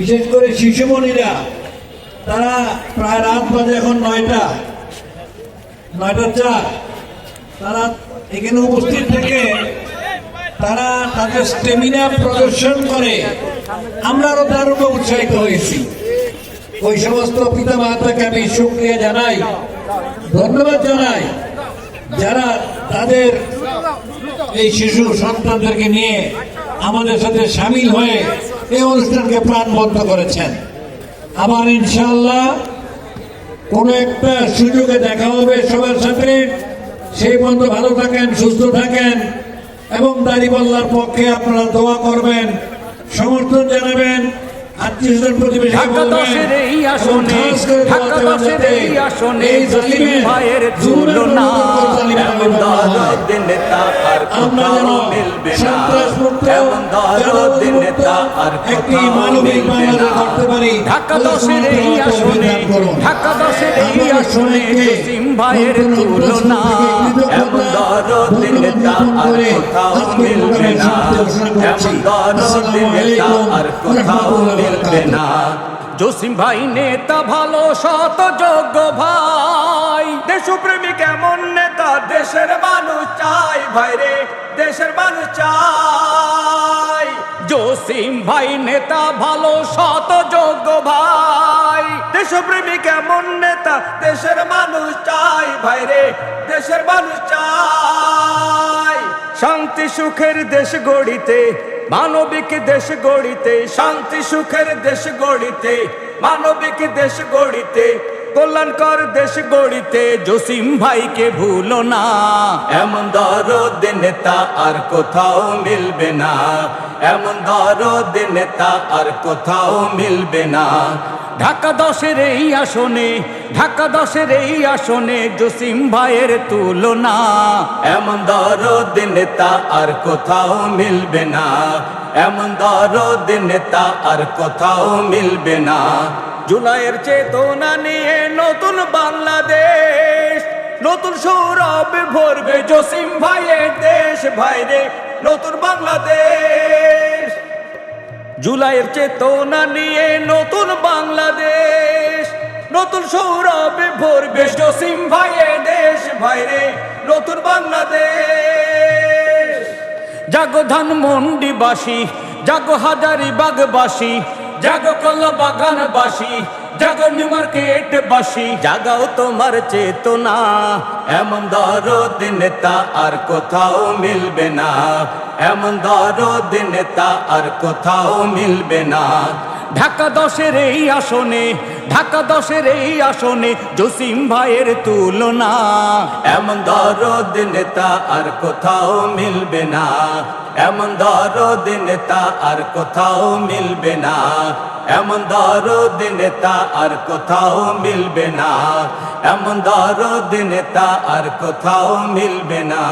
বিশেষ করে শিশুমণিরা তারা প্রায় রাত বাজে এখন নয়টা নয়টা চার। তারা এখানে উপস্থিত থেকে তারা তাদের স্টেমিনা প্রদর্শন করে। আমরা আরও দারুণ উৎসাহিত হয়েছি। ওই সমস্ত পিতা মাতাকে আমি সুক্রিয়া জানাই, ধন্যবাদ জানাই, যারা তাদের এই শিশু সন্তানদেরকে নিয়ে আমাদের সাথে সামিল হয়ে এই অনুষ্ঠানকে প্রাণবদ্ধ করেছেন। আমার ইনশাল্লাহ কোন একটা সুযোগে দেখা হবে সবার সাথে। সেই পর্যন্ত ভালো থাকেন, সুস্থ থাকেন এবং দাড়িপাল্লার পক্ষে আপনারা দোয়া করবেন, সমর্থন জানাবেন। ঢাকা দশের এই আসনে ঢাকা দশের এই আসনে জসিম ভাইয়ের তুলনা এমন দরদ নেতা আর কোথাও মিলবে না। এমন দরদ নেতা আর একটি কোথাও মানবিক মিলবে বাংলাদেশ না করতে পারি। ঢাকা দশের এই আসনে ঢাকা দশের এই আসনে জসিম ভাইয়ের তুলনা। এমন দরদ নেতা আর কোথাও মিলবে না। এমন দরদ নেতা আর কোথাও মিলবে না। জসিম ভাই নেতা ভালো শত যোগ্য ভাই। দেশপ্রেমিক এমন নেতা? দেশের মানুষ চাই ভাই রে দেশের মানুষ চাই। জসিম ভাই নেতা ভালো শত যোগ্য ভাই। দেশপ্রেমিক এমন নেতা? দেশের মানুষ চাই ভাই রে দেশের মানুষ চাই। শান্তি সুখের দেশ গড়িতে মানবিক দেশ গড়িতে শান্তি সুখের দেশ গড়িতে মানবিক দেশ গড়িতে কল্যাণকর দেশ গড়িতে জসিম ভাইকে ভুলো না। এমন দরদ নেতা আর কোথাও মিলবে না। এমন দরদ নেতা আর কোথাও মিলবে না। ঢাকা দশের এই আসনে ঢাকা দশের এই আসনে জসিম ভাইয়ের তুলনা। এমন দরদ নেতা আর কোথাও মিলবে না। এমন দরদ নেতা আর কোথাও মিলবে না। জুলাইয়ের চেতনা নিয়ে নতুন বাংলাদেশ, নতুন সৌরভে ভরবে জসিম ভাইয়ের দেশ। ভাইরে, নতুন বাংলাদেশ। জুলাইয়ের চেতনা নিয়ে নতুন বাংলাদেশ, নতুন সৌরভে ভরবে জসিম ভাইয়ের দেশ। ভাইরে, নতুন বাংলাদেশ। জাগো ধান মন্ডিবাসী জাগো হাজারি বাগবাসী জাগো কল বাগানবাসী জাগো নিউ মার্কেট বাসী জাগাও তোমার চেতনা এমন দরদ নেতা আর কোথাও মিলবে না। এমন দরদ নেতা আর কোথাও মিলবে না। ঢাকা দশের এই আসনে ঢাকা দশের এই আসনে জসিম ভাইয়ের তুলনা। এমন দরদ নেতা আর কোথাও মিলবে না। এমন দরদ নেতা আর কোথাও মিলবে না। এমন দরদ নেতা আর কোথাও মিলবে না। এমন দরদ নেতা আর কোথাও মিলবে না।